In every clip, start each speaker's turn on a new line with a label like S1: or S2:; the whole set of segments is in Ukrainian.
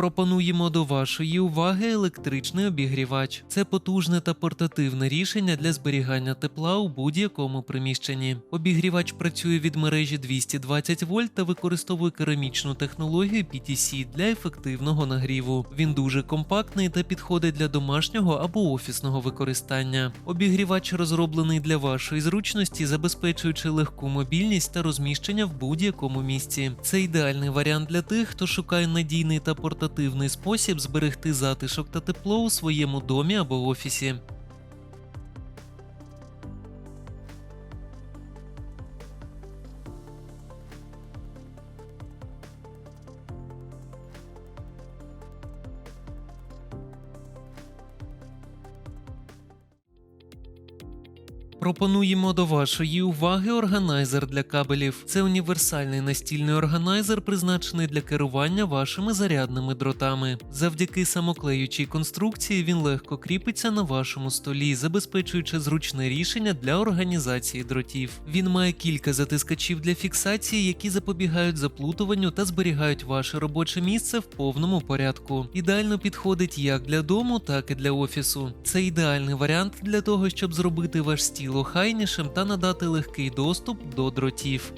S1: Пропонуємо до вашої уваги електричний обігрівач. Це потужне та портативне рішення для зберігання тепла у будь-якому приміщенні. Обігрівач працює від мережі 220 вольт та використовує керамічну технологію PTC для ефективного нагріву. Він дуже компактний та підходить для домашнього або офісного використання. Обігрівач розроблений для вашої зручності, забезпечуючи легку мобільність та розміщення в будь-якому місці. Це ідеальний варіант для тих, хто шукає надійний та портативний спосіб зберегти затишок та тепло у своєму домі або офісі. Пропонуємо до вашої уваги органайзер для кабелів. Це універсальний настільний органайзер, призначений для керування вашими зарядними дротами. Завдяки самоклеючій конструкції він легко кріпиться на вашому столі, забезпечуючи зручне рішення для організації дротів. Він має кілька затискачів для фіксації, які запобігають заплутуванню та зберігають ваше робоче місце в повному порядку. Ідеально підходить як для дому, так і для офісу. Це ідеальний варіант для того, щоб зробити ваш стіл охайнішим та надати легкий доступ до дротів.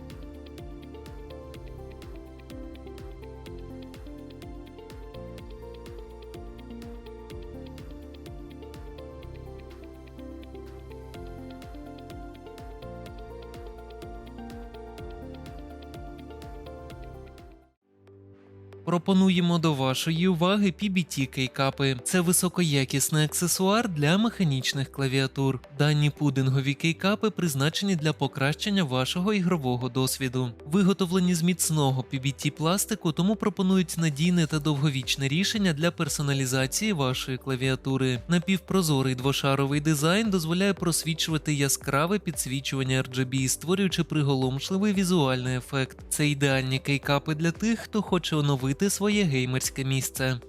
S1: Пропонуємо до вашої уваги PBT кейкапи. Це високоякісний аксесуар для механічних клавіатур. Дані пудингові кейкапи призначені для покращення вашого ігрового досвіду. Виготовлені з міцного PBT пластику, тому пропонують надійне та довговічне рішення для персоналізації вашої клавіатури. Напівпрозорий двошаровий дизайн дозволяє просвічувати яскраве підсвічування RGB, створюючи приголомшливий візуальний ефект. Це ідеальні кейкапи для тих, хто хоче оновити своє геймерське місце.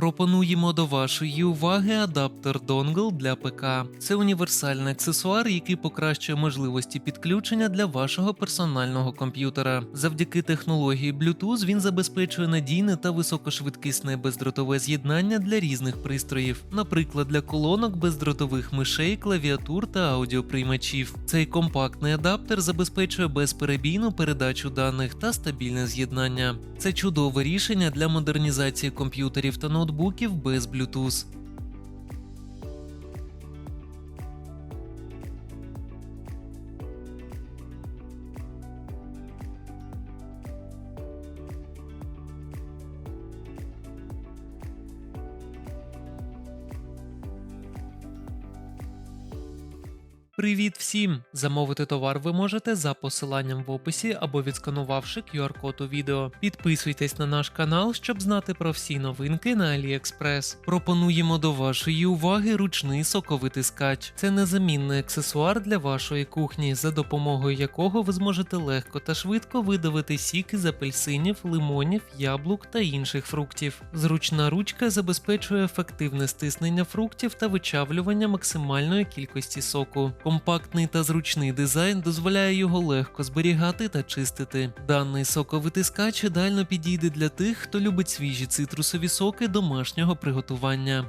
S1: Пропонуємо до вашої уваги адаптер Dongle для ПК. Це універсальний аксесуар, який покращує можливості підключення для вашого персонального комп'ютера. Завдяки технології Bluetooth він забезпечує надійне та високошвидкісне бездротове з'єднання для різних пристроїв, наприклад, для колонок бездротових мишей, клавіатур та аудіоприймачів. Цей компактний адаптер забезпечує безперебійну передачу даних та стабільне з'єднання. Це чудове рішення для модернізації комп'ютерів та ноутбуків без Bluetooth. Привіт всім! Замовити товар ви можете за посиланням в описі або відсканувавши QR-код у відео. Підписуйтесь на наш канал, щоб знати про всі новинки на AliExpress. Пропонуємо до вашої уваги ручний соковитискач. Це незамінний аксесуар для вашої кухні, за допомогою якого ви зможете легко та швидко видавити сік із апельсинів, лимонів, яблук та інших фруктів. Зручна ручка забезпечує ефективне стиснення фруктів та вичавлювання максимальної кількості соку. Компактний та зручний дизайн дозволяє його легко зберігати та чистити. Даний соковитискач ідеально підійде для тих, хто любить свіжі цитрусові соки домашнього приготування.